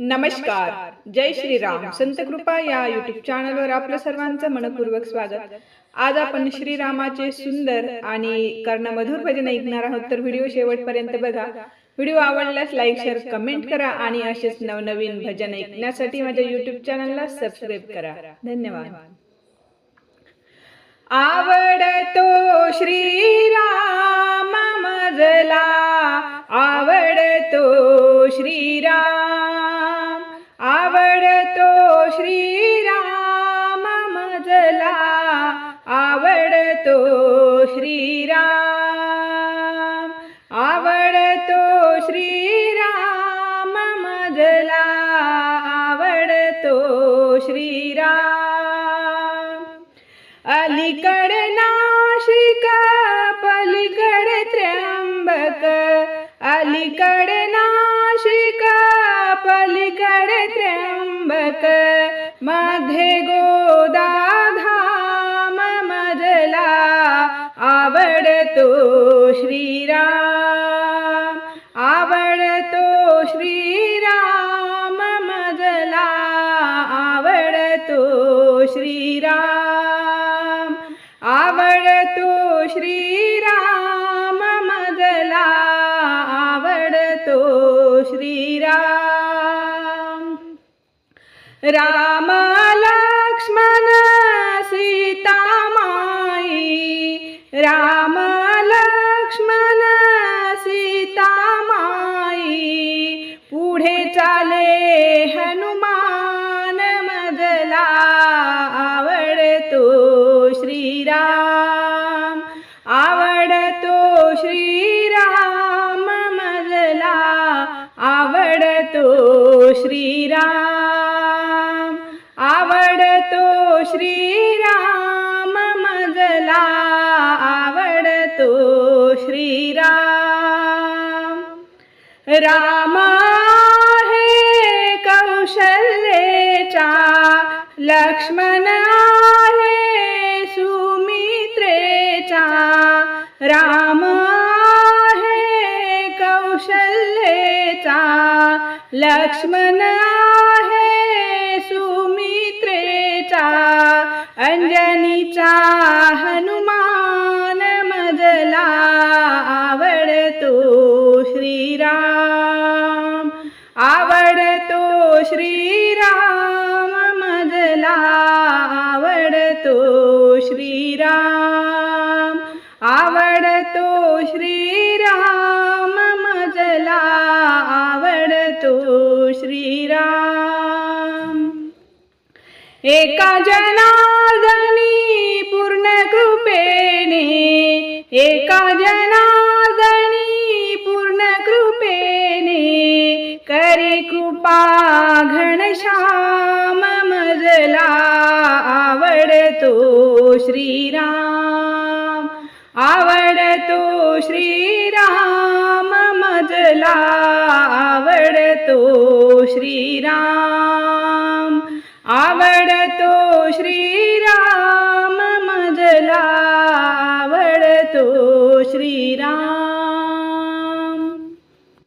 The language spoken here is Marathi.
नमस्कार. जय श्रीराम. संत कृपा या युट्यूब चॅनलवर आपलं सर्वांचं मनपूर्वक स्वागत. आज आपण श्रीरामाचे सुंदर आणि कर्णमधुर भजन ऐकणार आहोत. तर व्हिडिओ शेवटपर्यंत बघा. व्हिडिओ आवडल्यास लाईक शेअर कमेंट करा आणि असेच नवनवीन भजन ऐकण्यासाठी माझ्या युट्यूब चॅनलला सबस्क्राईब करा. धन्यवाद. आवडतो श्रीराम. श्रीराम. आवडतो श्रीराम मजला. आवडतो श्रीराम. अलीकड नाशिक पलीकड त्र्यंबक. अलीकड नाशिक पलीकड त्र्यंबक. मध्ये गोदा आवडतो श्रीराम आवडतो श्रीराम मजला आवडतो श्रीराम आवडतो श्रीराम मजला आवडतो श्रीराम. राम लक्ष्मण सीतामाई राम पुढे चाले हनुमान मजला आवडतो श्रीराम आवडतो श्रीराम मजला आवडतो श्रीराम आवडतो श्रीराम मजला आवडतो श्रीराम राम लक्ष्मण आहे सुमित्रेचा राम आहे कौशल्येचा लक्ष्मण आहे सुमित्रेचा अंजनीचा हनुमान मजला आवडतो श्रीराम आवडतो श्री आवडतो श्रीराम मजला आवडतो श्रीराम. एका जनार्दनी पूर्ण कृपेने एका जनार्दनी पूर्ण कृपेने करी कृपा घनश्याम मजला आवडतो श्रीराम. आवडतो श्रीराम मजला आवडतो श्रीराम. आवडतो श्री